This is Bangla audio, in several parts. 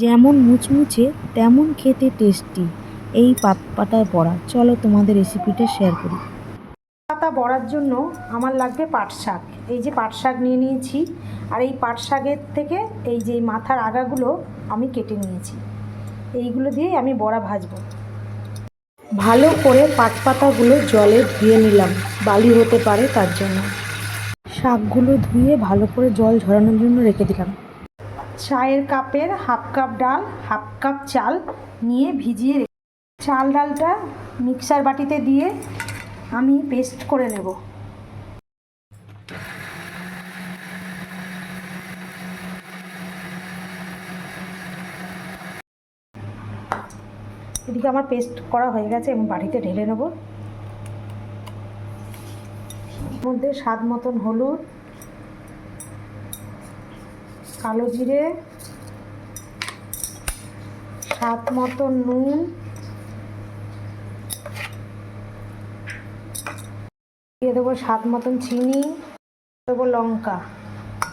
যেমন মুচমুচে, তেমন খেতে টেস্টি এই পাত পাতায় বড়া। চলো তোমাদের রেসিপিটা শেয়ার করি। পাতা বড়ার জন্য আমার লাগবে পাট শাক। এই যে পাট শাক নিয়ে নিয়েছি, আর এই পাট শাকের থেকে এই যে মাথার আগাগুলো আমি কেটে নিয়েছি। এইগুলো দিয়ে আমি বড়া ভাজবো। ভালো করে পাট পাতাগুলো জলে ধুয়ে নিলাম। বালি হতে পারে তার জন্য। শাকগুলো ধুয়ে ভালো করে জল ঝরানোর জন্য রেখে দিলাম। চায়ের কাপের হাফ কাপ ডাল, হাফ কাপ চাল নিয়ে ভিজিয়ে রেখে চাল ডালটা মিক্সার বাটিতে দিয়ে আমি পেস্ট করে নেব। এদিকে আমার পেস্ট করা হয়ে গেছে এবং বাড়িতে ঢেলে নেব। মধ্যে স্বাদ মতন হলুদ কালো জিরে, স্বাদ মতন নুন, দিয়ে দেবো স্বাদ মতন চিনি দেবো লঙ্কা।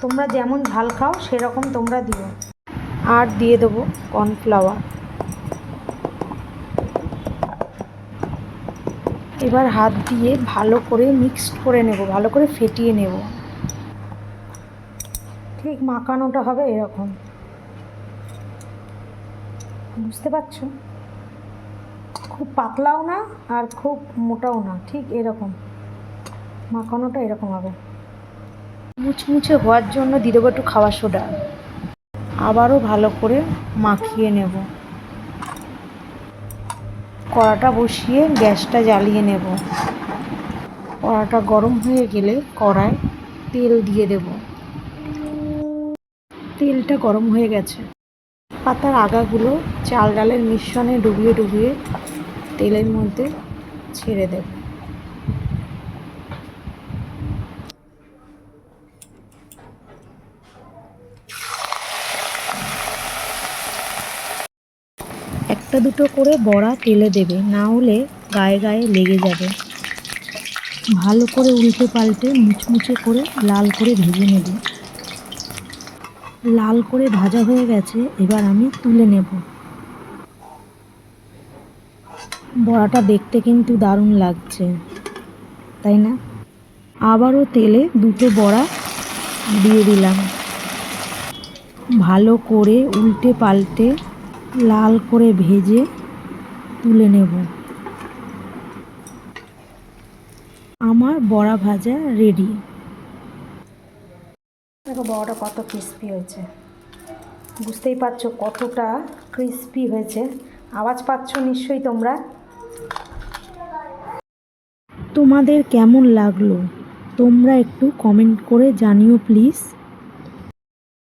তোমরা যেমন ঝাল খাও, সেরকম তোমরা দিও। আর দিয়ে দেবো কর্নফ্লাওয়ার। এবার হাত দিয়ে ভালো করে মিক্সড করে নেব, ভালো করে ফেটিয়ে নেব। ঠিক মাখানোটা হবে এরকম। বুঝতে পারছ? খুব পাতলাও না আর খুব মোটাও না, ঠিক এরকম। মাখানোটা এরকম হবে। মুচমুচে হওয়ার জন্য দিয়ে দেবো একটু খাওয়া সোডা। আবারও ভালো করে মাখিয়ে নেব। কড়াটা বসিয়ে গ্যাসটা জ্বালিয়ে নেব। কড়াটা গরম হয়ে গেলে কড়ায় তেল দিয়ে দেব। তেলটা গরম হয়ে গেছে। পাতার আগাগুলো চাল ডালের মিশ্রণে ডুবিয়ে ডুবিয়ে তেলের মধ্যে ছেড়ে দেব। একটা দুটো করে বড়া তেলে দেবে, না হলে গায়ে গায়ে লেগে যাবে। ভালো করে উল্টে পাল্টে মুচমুচে করে লাল করে ভেজে নেব। লাল করে ভাজা হয়ে গেছে, এবার আমি তুলে নেব। বড়াটা দেখতে কিন্তু দারুণ লাগছে, তাই না? আবারও তেলে দুটো বড়া দিয়ে দিলাম। ভালো করে উল্টে পাল্টে লাল করে ভেজে তুলে নেব। আমার বড়া ভাজা রেডি। দেখো বড়াটা কত ক্রিস্পি হয়েছে। বুঝতেই পারছ কতটা ক্রিস্পি হয়েছে। আওয়াজ পাচ্ছ নিশ্চয়ই তোমরা? তোমাদের কেমন লাগল? তোমরা একটু কমেন্ট করে জানিও প্লিজ